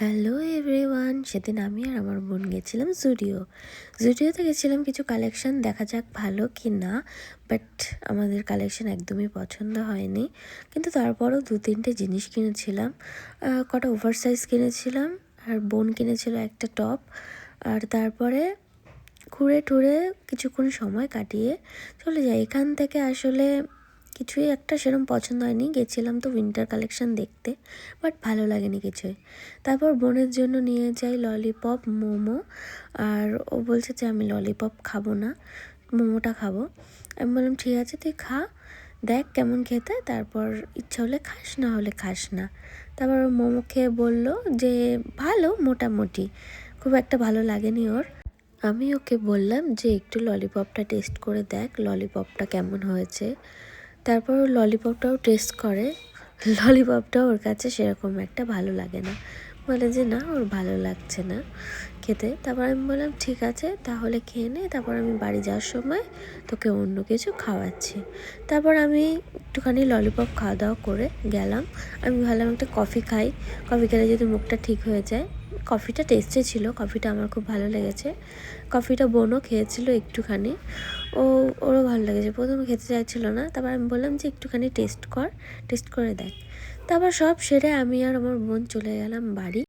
Hello everyone, সেদিন আমি আর আমার বোন গেছিলাম জুডিও। জুডিওতে গেছিলাম কিছু কালেকশন, দেখা যাক ভালো কি না বাট আমাদের কালেকশন একদমই পছন্দ হয়নি। কিন্তু তারপরেও দু তিনটে জিনিস কিনেছিলাম কটা ওভার সাইজ কিনেছিলাম, আর বোন কিনেছিল একটা টপ, আর তারপরে ঘুরে টুরে কিছুক্ষণ সময় কাটিয়ে চলে যাই। এখান থেকে আসলে কিছুই একটা সেরকম পছন্দ হয়নি। গেছিলাম তো উইন্টার কালেকশন দেখতে বাট ভালো লাগেনি কিছুই। তারপর বোনের জন্য নিয়ে যাই ললিপপ মোমো, আর ও বলছে যে আমি ললিপপ খাব না, মোমোটা খাব। আমি বললাম, ঠিক আছে, তুই খা, দেখ কেমন খেতে, তারপর ইচ্ছা হলে খাস, না হলে খাস না। তারপর মোমো খেয়ে বলল যে, ভালো, মোটামুটি, খুব একটা ভালো লাগেনি ওর। আমি ওকে বললাম যে, একটু ললিপপটা টেস্ট করে দেখ ললিপপটা কেমন হয়েছে? তারপর ললিপপটাও টেস্ট করে। ললিপপটা ওর কাছে সেরকম একটা ভালো লাগে না। বলে যে, না, ওর ভালো লাগছে না খেতে। তারপর আমি বললাম, ঠিক আছে, তাহলে খেয়ে নে। তারপর আমি বাড়ি যাওয়ার সময় তোকে অন্য কিছু খাওয়াচ্ছি। তারপর আমি একটুখানি ললিপপ খাওয়া দাওয়া করে গেলাম। আমি ভাবলাম, একটা কফি খাই। কফি খেলে যদি মুখটা ঠিক হয়ে যায় কফিটা টেস্টে ছিল। কফিটা আমার খুব ভালো লেগেছে। কফিটা বোনও খেয়েছিল একটুখানি। ও, ওরও ভালো লেগেছে। প্রথমে খেতে চাইছিল না, তারপর আমি বললাম যে একটুখানি টেস্ট কর টেস্ট করে দেখ। তারপর সব সেরে আমি আর আমার বোন চলে গেলাম বাড়ি।